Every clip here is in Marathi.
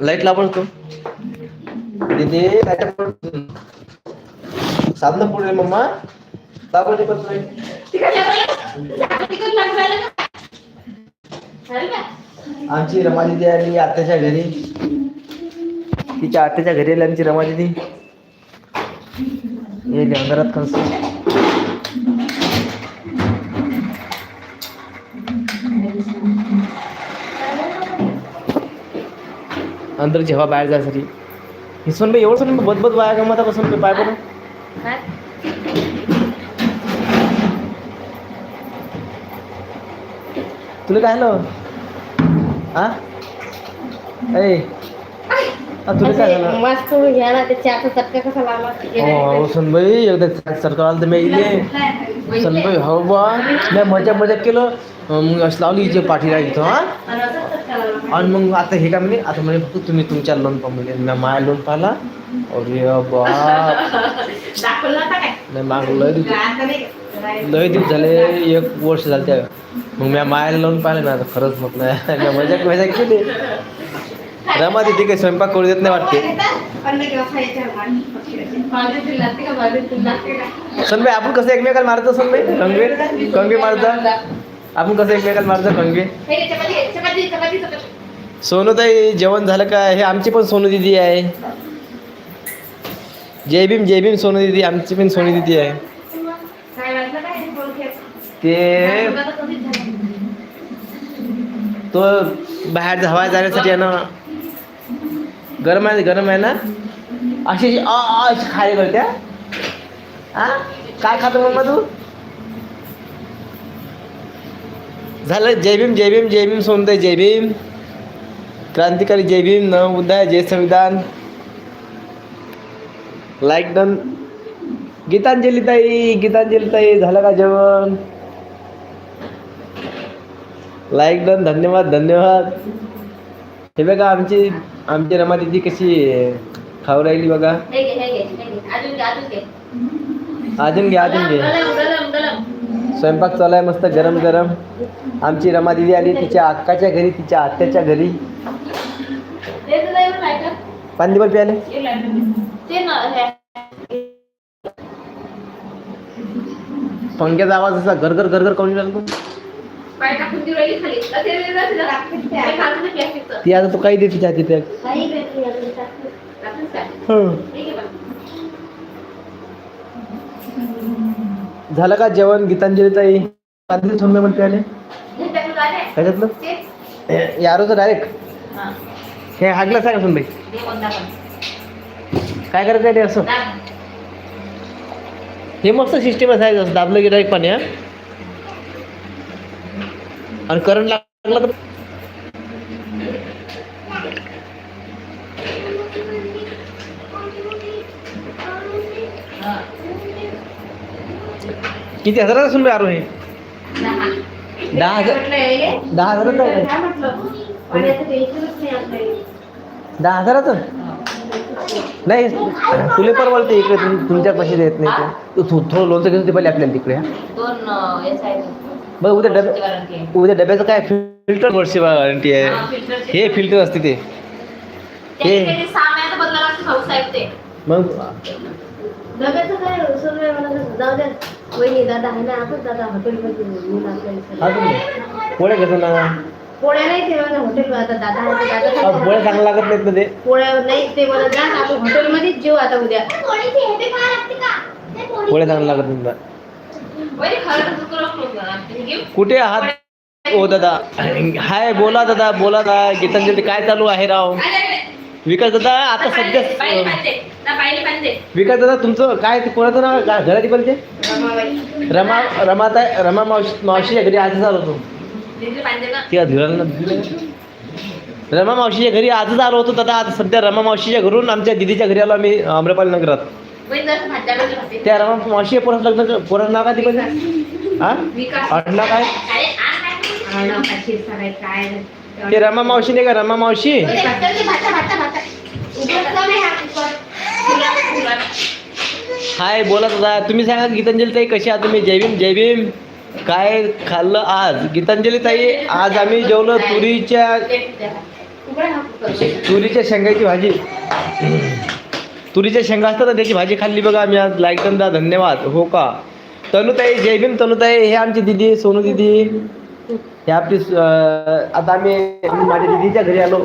लाइट लावण तो दीदी लाइट साधनं पुढे मम्मा. दाबळ ते पण आमची रमा दिदी आली आत्याच्या घरी. तिच्या आत्याच्या घरी आली आमची रमा दिदी येईल अंधारात कंस अंदरची हवा बाहेर जायसाठी. हिसवून बाई एवढं सोडून बदबद वाया गमत कसं पाय बरं तुला काय झालं हा हा, तुला काय झालं? मस्त घ्या ना ते चहाचा चटका कसा लागला? हो सुनबाई एकदा सरकार आलं तर मी इले. सुनबाई हो बा. मी मजा मजा केलं. मग असं लावली इथे पाठीला इथं हा. आणि मग आता हे काय म्हणे आता म्हणे फक्त तुम्ही तुमच्या लोन पाहा म्हणजे मी माया लोन पाहिला अरे बाप. नाही माग लय दिवस नाही लय दिवस झाले एक वर्ष झाले त्या मग मी मायाला लावून पाहिलं ना आता खरंच म्हटलं मी मजा मजा केली. रमा तिथे काही स्वयंपाक करू देत नाही वाटते. सनबाई आपण कसं एकमेकाला मारतो सनबाई? कंगवे कंगवे मारता? आपण कसं एकमेकाला मारतो चपाती सोनूताई जेवण झालं का? हे आमची पण सोनू दिदी आहे. जय भीम जय भीम सोनू दिदी आमची पण सोनू दिदी आहे. काय काय. ते. तो बाहेर हवा जाण्यासाठी आहे ना. गरम आहे गरम आहे ना? अशी अशी खाली करत्या हा? काय खातो मम्मा तू? झालं. जय भीम जय भीम जय भीम सोनताई जय भीम. क्रांतिकारी जय भीम नव उदय जय संविधान. लाईक डन गीतांजली ताई गीतांजली ताई झालं का जेवण? लाईक डन धन्यवाद धन्यवाद. हे बघा आमची आमची रमा दिदी कशी खाऊ राहिली बघा. अजून घे, अजून घे. अजून घे अजून घे गरम, गरम, गरम. स्वयंपाक चालू आहे मस्त गरम गरम आमची रमा दिदी आली तिच्या अक्काच्या घरी तिच्या आत्याच्या घरी पाणी पण प्याले पंख्याचा आवाज असा घर घर करून घर तो ती आता तू काही देते तिच्या तिथे काही भेटली अजून टाकून. टाकून काय? हे घे बघ. झालं का जेवण गीतांजली ताई पाणी सोडलं म्हणते आले त्याच्यातलं यारोचं डायरेक्ट हे हागलं सांगा सुन बाई काय करायचं आहे ते असं? हे मस्त सिस्टीम आहे असं दाबलं की डायरेक्ट पाणी हा. आणि करंट लागला तर किती हजाराचं असून बे हे दहा. हजार? दहा हजाराचं आहे आपल्याला. दहा हजाराचं नाही तुले परवडते इकडे तुम- तुमच्या पैसे देत नाही ते. तू थो- थोडं लोणचं घेऊन ते पहिले आपल्याला तिकडे हा. दोन अं. बघ उद्या डबे. उद्या डब्याचं काय फिल्टर वर्षी वॉरंटी हा, आहे चे. हे फिल्टर असते ते हे- त्याने सहा महिन्यात बदलावं लागतं भाऊ साहेब ते. मग डब्याचं काय सगळं मला कसं जाऊ द्या. वहिनी दादा आहे ना? आपण दादा हॉटेलमध्ये. नेऊन आपल्याला हा तुम्ही. पोळ्या घेतो ना. पोळ्या नाही ते मला हॉटेल आता दादा आहे ते दादा अहो, काय पोळ्या चांगल्या लागत नाहीत ना ते? पोळ्या नाही ते मला जा आपण हॉटेलमध्येच जेऊ आता उद्या. पोळ्या चांगल्या लागत नाहीत ना. कुठे आहात? ओ दादा. हाय बोला दादा बोला दादा गीतांजली काय चालू आहे राव? विकास दादा आता सध्या विकास दादा तुमचं काय ते कोणाचं नाव? काय घराची बोलते रमा रमा रमा मावशी मावशीच्या घरी आजच आलो होतो. ती आज घराला रमा मावशीच्या घरी आजच आलो होतो. दादा आता सध्या रमा मावशीच्या घरून आमच्या दिदीच्या घरी आलो आम्ही अमरापाली नगरात. त्या रमा मावशी पोराचं लग्न पोराचं नाव काय ती हा? आडनाव काय? ते रमा मावशी नाही का? रमा मावशी? हाय बोला दादा तुम्ही सांगा गीतांजली ताई कशी आहात तुम्ही? जय भीम जय भीम. काय खाल्लं आज? गीतांजली ताई आज आम्ही जेवलो तुरीच्या तुरीच्या शेंगाची भाजी. तुरीच्या शेंगा असतात ना त्याची भाजी खाल्ली बघा आम्ही आज. लाईक दा धन्यवाद. हो का? तनुताई जय भीम तनुताई. हे आमची दिदी सोनू दिदी. हे आपली आता आम्ही आम्ही माझ्या दिदीच्या घरी आलो.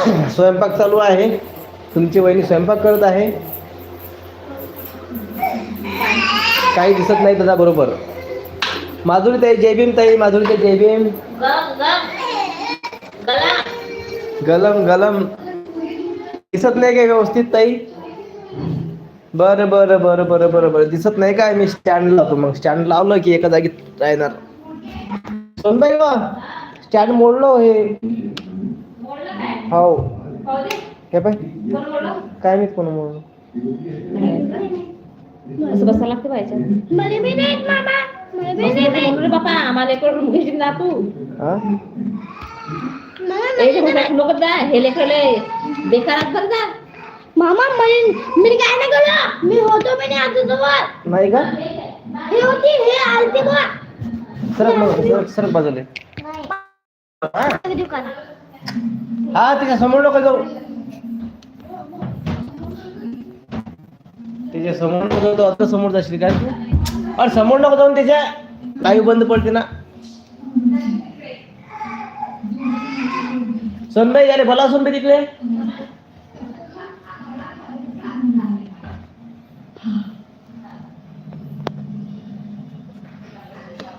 स्वयंपाक चालू आहे. तुमची वहिनी स्वयंपाक करत आहे. काही दिसत नाही दादा बरोबर. माधुरी ताई जय भीम ताई माधुरी ताई जय भीम. गलम गलम. दिसत नाही काय व्यवस्थित ताई? बरं बरं बरं बरं बरं बरं. दिसत नाही काय? मी स्टँड लावतो. मग स्टँड लावलं की एका जागी राहणार. स्टँड मोडलो हे. हो हे पाय काय मी कोण मोडलो असं बसायला लागते पाहिजे मला बी नाही मामा. मला बी नाही रे बापा आम्हाला एक रूम घेशील ना तू. हा जा हे लेकरले बेकारात बरं जा. मामा मी मी काय नाही केलं मी होतो मी नाही का? हे होती हे आलती बा सरक मग सरक सरक बाजूले हा तिच्या समोर नको जाऊ. त्याच्यासमोर नको जाऊ तो आता समोर जाशील काय अरे समोर नको जाऊन त्याच्या काही बंद पडते ना. सोनबाई झाले भला सोनबाई तिकडे?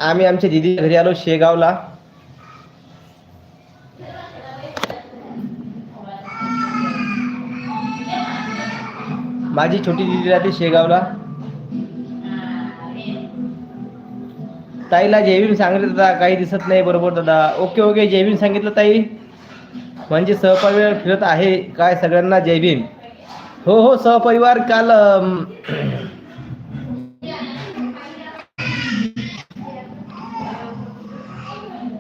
आम्ही आमच्या दिदीच्या घरी आलो शेगावला. माझी छोटी दिदी राहते शेगावला. ताईला जेवीन सांगितलं दादा काही दिसत नाही बरोबर दादा. ओके ओके जेवीन सांगितलं ताई. म्हणजे सहपरिवार फिरत आहे काय सगळ्यांना जयभीम हो हो सहपरिवार काल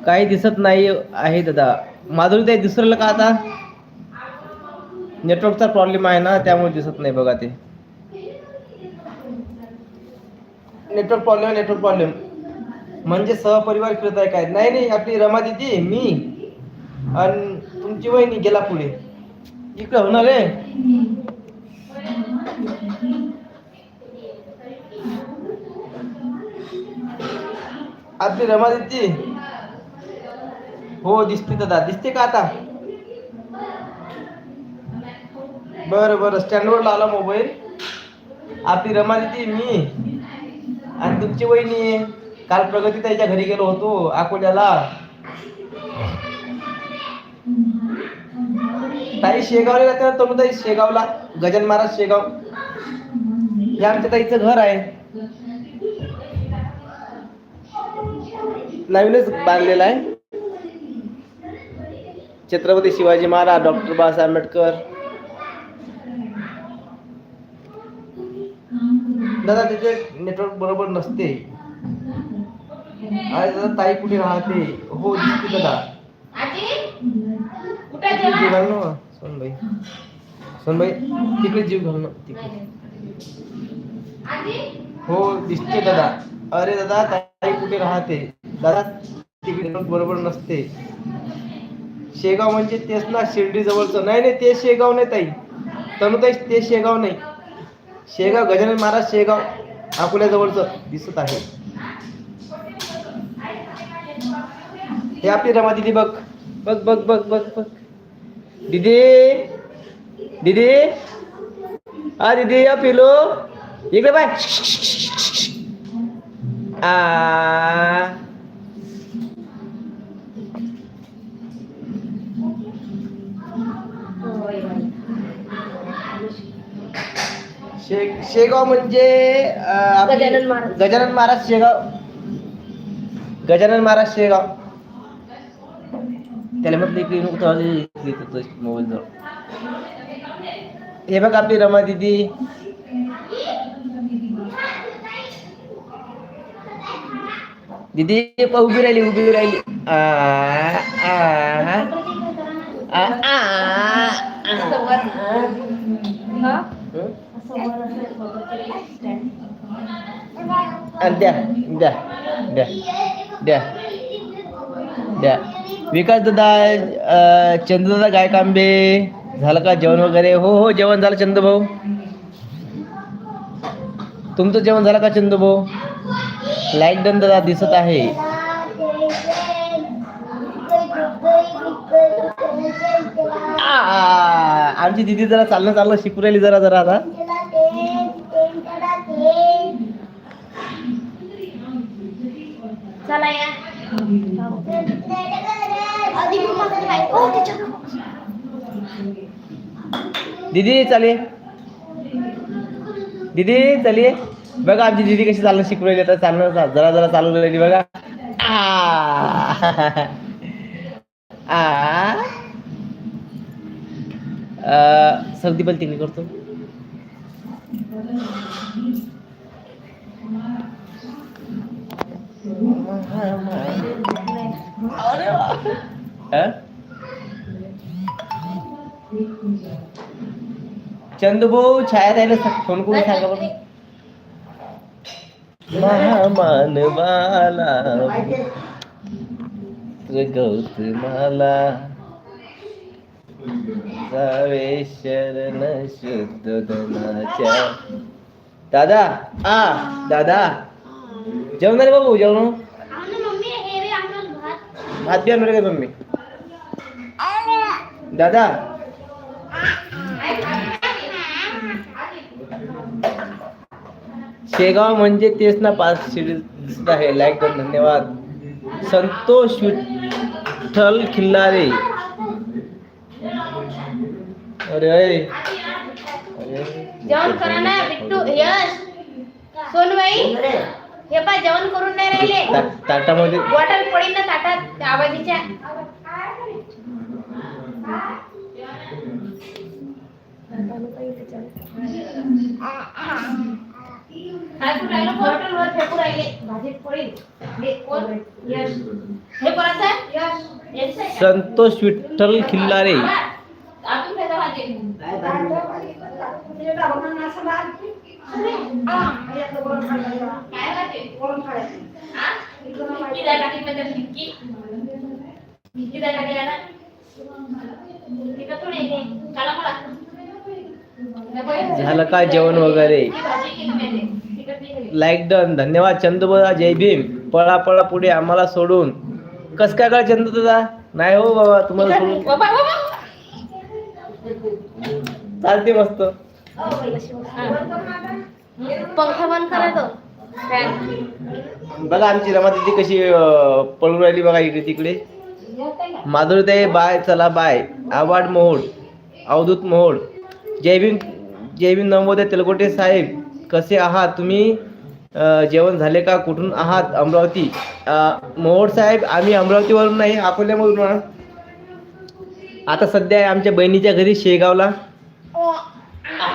काही दिसत नाही आहे दादा. माधुरी ताई दिसरलं का आता? नेटवर्कचा प्रॉब्लेम आहे ना त्यामुळे दिसत नाही बघा ते. नेटवर्क प्रॉब्लेम नेटवर्क प्रॉब्लेम म्हणजे सहपरिवार फिरत आहे काय? नाही नाही आपली रमा दिदी मी. आणि तुमची वहिनी गेला पुढे. इकडे होणार आहे आपली रमा दिदी हो दिसते दादा. दिसते का आता? बरं बरं. स्टँडवर लावला मोबाईल आपली रमा दिदी मी. आणि तुमची वहिनी. आहे. काल प्रगती ताईच्या घरी गेलो होतो अकोल्याला. ताई शेगावला जाते ना तनु ताई शेगावला. गजान महाराज शेगाव. हे आमच्या ताईचं घर आहे. नवीनच बांधलेलं आहे. छत्रपती शिवाजी महाराज डॉक्टर बाबासाहेब आंबेडकर. दादा त्याचे नेटवर्क बरोबर नसते. अरे दादा ताई कुठे राहते? हो दिसते दादा तिकडे जीव घाल ना सोनबाई. सोनबाई तिकडे जीव घाल ना तिकडे. हो दिसते दादा. अरे दादा ताई कुठे राहते? दादा तिकडे network बरोबर नसते. शेगाव म्हणजे तेच ना शिर्डी जवळचं नाही नाही ते शेगाव नाही ताई. तनुताई ते शेगाव नाही. शेगाव गजानन महाराज शेगाव अकोल्याजवळचं दिसत आहे. हे आपली रमा दिदी बघ. बघ बघ बघ बघ बघ. दिदी दिदी. हा दिदी या पिलो. इकडे बाय आ. शे शेगाव म्हणजे अं, आपली- गजानन महाराज. गजानन महाराज शेगाव गजानन महाराज शेगाव त्याला म्हटलं इकडे नको तो आले, इकडे येतो तो मोबाईल जवळ हे बघ आपली रमा दिदी दिदी प- उभी राहिली उभी राहिली आ, आ, आ, आ, आ. हा? हं? आणि द्या द्या द्या द्या द्या विकास दादा चंद्रदादा गायकांबे झालं का जेवण वगैरे? हो हो जेवण झालं चंद भाऊ. तुमचं जेवण झालं का चंद भाऊ? लाइट डन दादा दिसत आहे. आमची दिदी जरा चालणं चाललं शिकू राहिली जरा जरा आता. चला या दीदी चालिये दीदी चालिये बघा आमची दीदी कशी चालणं शिकू राहिली आता चालणं जरा जरा चालू राहिली बघा. सर्दी पण तिने करतो अं? चंदूभाऊ छाया द्यायला फोन करून सांगा बरं महामानवाला गौतमाला जावे शरण शुद्ध दादा आ दादा जेवण रे बाबू जेवण भात बी आणू रे काय मम्मी। दादा। शेगाव म्हणजे तेच ना पाच दिसत आहे लाईक धन्यवाद. संतोष विठ्ठल खिल्लारे. अरे अरे. अरे. जेवण करा ना बिट्टू यश. सोनबाई हे पा जेवण करून नाही राहिले. ता- ताटामध्ये बॉटल पडीन ना ताटात आवाजीच्या. काय करू राहिलो बॉटल वर फेकू राहिले. भाजीत पडीन. हे कोण? यश. हे कोणाचं आहे यश. यश आहे का? संतोष विठ्ठल खिल्लारे. फेका भाजी झालं काय जेवण वगैरे? लाईक डन धन्यवाद चंदूदा जय भीम. पळा पळा पुढे आम्हाला सोडून. कस काय काय तुझा? नाही हो बाबा तुम्हाला सोडून. चालते मस्त. पंखा बंद करायचो फॅन बघा आमची रमा दिदी कशी पळून राहिली बघा इकडे तिकडे. माधुरताई बाय चला बाय. आवाड मोहोड अवधूत मोहोड जय भीम जय भीम नवोदय तेलकोटे साहेब कसे आहात? तुम्ही जेवण झाले का? कुठून आहात? अमरावती. मोहोड साहेब आम्ही अमरावतीवरून नाही अकोल्यामधून आता सध्या आहे आमच्या बहिणीच्या घरी शेगावला हा,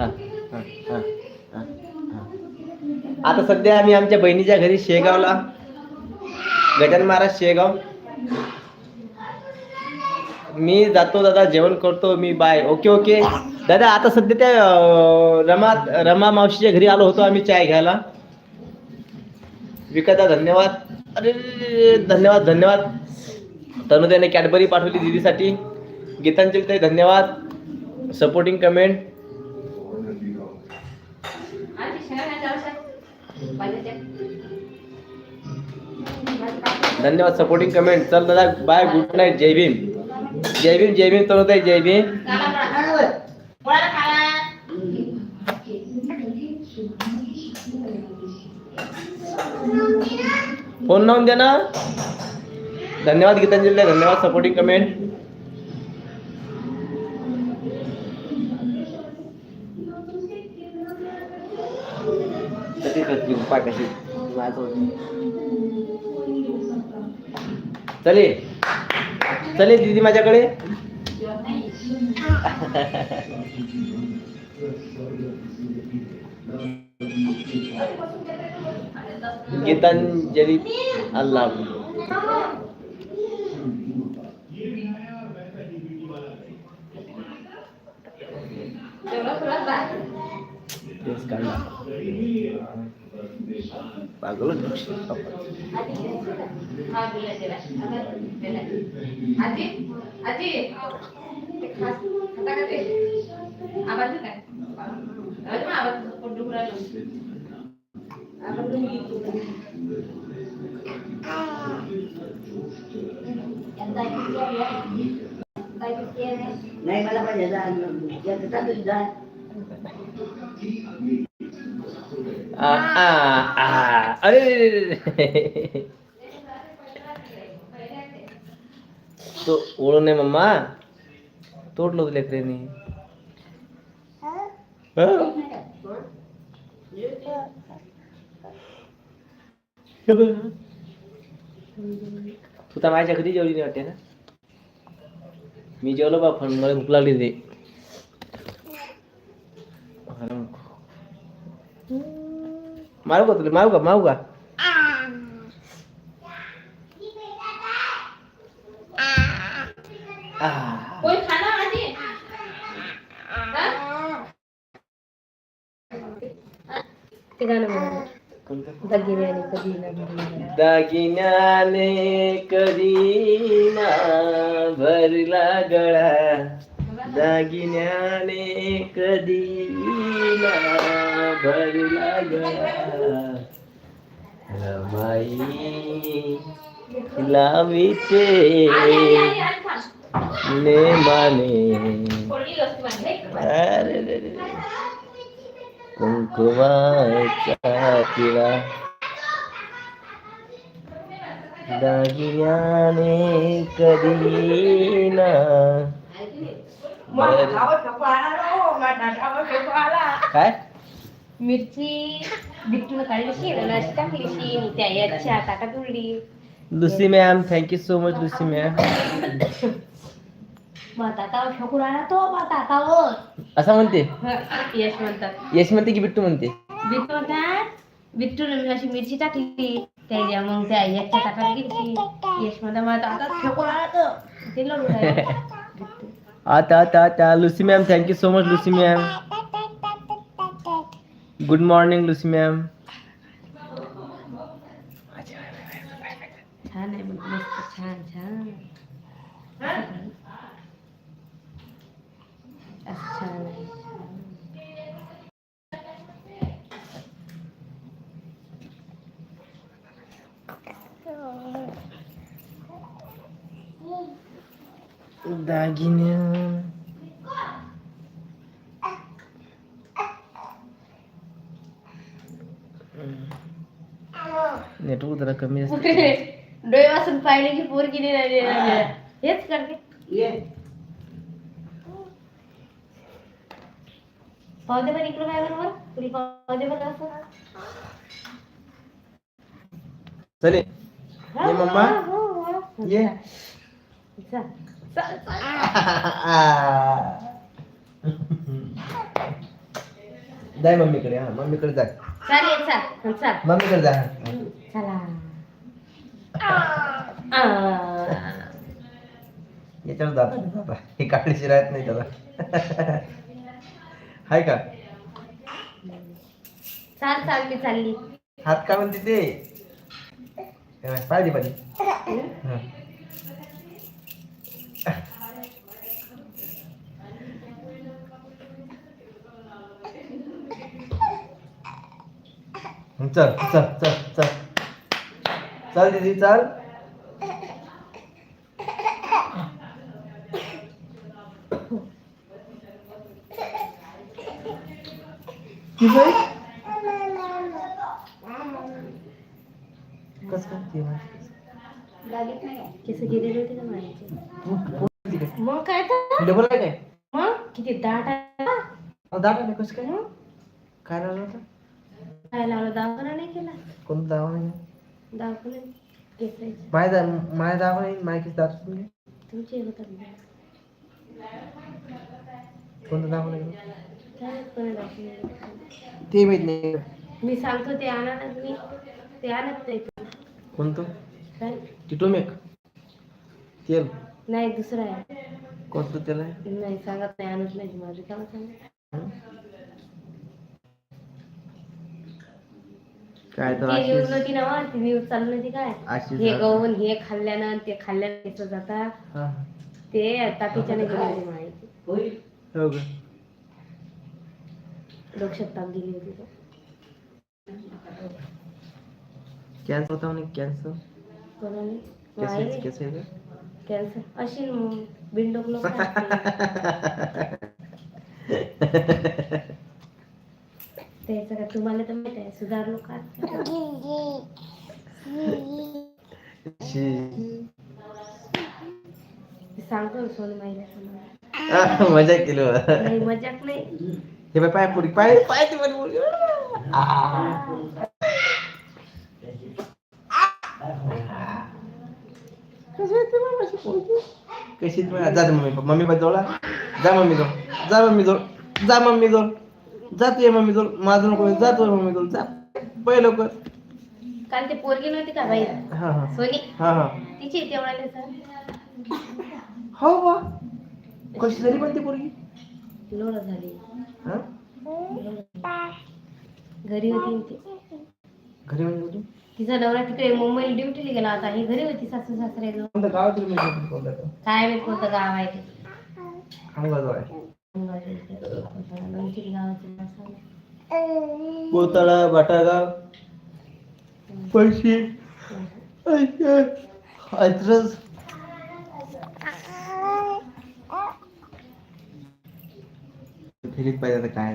हा, हा, हा, हा. आता सध्या आम्ही आमच्या बहिणीच्या घरी शेगावला. गजान महाराज शेगाव. मी जातो दादा जेवण करतो मी बाय. Okay okay. दादा आता सध्या त्या रमा रमा मावशीच्या घरी आलो होतो आम्ही चाय घ्यायला. विकादा धन्यवाद. अरे धन्यवाद धन्यवाद. तनुताईने कॅडबरी पाठवली दीदीसाठी. गीतांजली ताई धन्यवाद. सपोर्टिंग कमेंट आधी शेण आहे जरासं. पाहिजे धन्यवाद सपोर्टिंग कमेंट चल दादा बाय गुड नाईट जय भीम. जय भीम जय भीम. आहे जय भीम. फोन लावून द्या ना धन्यवाद गीतांजली. धन्यवाद सपोर्टिंग कमेंट कधी कधी चले. चले दीदी माझ्याकडे. गीतांजली अल्लाह. तेच काढला. पागल होतो. नाही मला पाहिजे जा. याचं आ, आ, आ. अरे तो ओळू नाही मम्मा. तोडलं होतं लेकरांनी हं? तू तर माझ्या घरी जेवली नाही वाटते ना? मी जेवलो बा पण मला भूक लागली ते मारू का तुला मारू का मारू का आ. कोई खाना आजी ते गाणं म्हणा कोणतं? दगिऱ्याने कधी ना भरलेलं. दागिन्याने कधी ना भरला गळा दागिन्याने कधी ना गळा रमाई लावीचे नेमाने अरे रे रे. कुंकुमाचा तिळा दागिन्याने कधी ना काय मिरची बिट्टून काढली अशी टाकली त्या याच्या ताटात उडली. Lucy ma'am thank you so much Lucy ma'am. बटाटा फेकून आला तो बटाटावर असं म्हणते? यश म्हणतात. यश म्हणते की बिट्टू म्हणते? बिट्टू म्हणतात मी अशी मिरची टाकली त्या मग त्या याच्या ताटात गेली यश म्हणतात मला ताटात फेकून आला तो. ते लढू राहिला. बिट्टू. आता आता आता Lucy ma'am thank you so much Lucy ma'am. Good morning Lucy ma'am छान आहे मग मस्त छान छान असं छान आहे दागिन्या नेटवर्क जरा कमी असते. डोळे वाचून पाहिले की पोर किती राहिले हेच करते पाहू दे बरं इकडं काय बरोबर पुढे पाहू दे बरं असं. चले. ये मम्मा. ये. जाय मम्मीकडे हा. मम्मीकडे जाय चल. ये चल चल. मम्मीकडे जा. चला. आ. याच्यावर जाता जाता हे काढल्याशी राहत नाही त्याला. हाय का? चाल चाल मी चालली. हात का म्हणते ते हे बघ, पाहिजे पाहिजे हं. चल चल चल चल. चल दीदी चल. कस काय मग तर? डबल आहे काय मग? किती दाट आहे दाखवलं कसं काय? काय लावलं होतं? काय लावलं? दवाखाना नाही केला? कोणतं दावा दवाखाना घेतलाय माय दा माय नाही माय किती दाखवून घे तुमचे होतात कोणतं काय कोणी दाखवलं ते माहीत नाही. मी सांगतो ते आणा ना तुम्ही. ते आणत नाही कोणतं? काय? टिटोमेक तेल. नाही दुसरं आहे. कोणतं तेल आहे? नाही सांगत नाही आणत नाही. माझी काम सांग हं? काय तर ती न्यूज अशीच नव्हती ना ती न्यूज चालू काय? अशीच हे गहून हे खाल्ल्यानं आणि ते खाल्ल्यानं हा ते तापीच्याने गेली माहिती हो का? डोक्यात ताप गेली होती तो. कॅन्सर होता म्हणे कॅन्सर कोणाने? कॅन्सर माहिती कॅन्सर आहे कॅन्सर अशी बिंडोक लोक त्याचं का तुम्हाला तर माहीत आहे सुधार लोक शी. सांगतो सोन माहिती आह, मजा केली बा. नाही मजाक नाही हे बाय पाय पुढे पाय पाय ते वर पुढे. आह. कशी आहे ती मामाची पोरगी? कशी आहे ती मा- जा मम्मी मम्मी पाय जवळ. जा मम्मी जवळ जा मम्मी जवळ जा मम्मी जवळ जा तू ये मम्मी जवळ माझं नको जा तू ये मम्मी जवळ जा. पहिले लवकर. काल ते पोरगी नव्हती का बाई? हा हा. सोनी. हा हा. तिची इथे म्हणाले सर हो बा. कशी झाली पण ती पोरगी? लोड झाली. हा? घरी होती ती. घरी म्हणजे होती? तिचा नवरा तिकडे मुंबईला ड्युटीला गेला होता. ही घरी होती सासू सासरे कोणतं गाव तरी माहिती कोणतं गाव? काय माहीत कोणतं गाव आहे ते. आहे बोताळा बाटागाव पैसे। अद्रस फिरीत पाहिजे आता काय?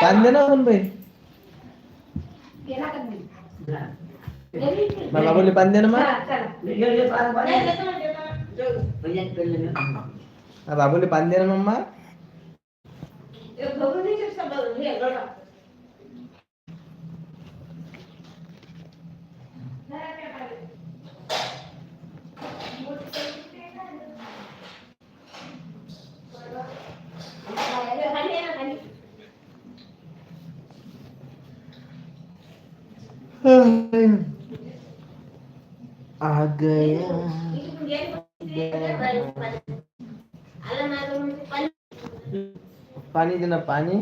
कांदे ना पण बाई मला बोलले पांदे ना मग बाबूले पांदे ना मम्मा आ गया पाणी दे ना पाणी.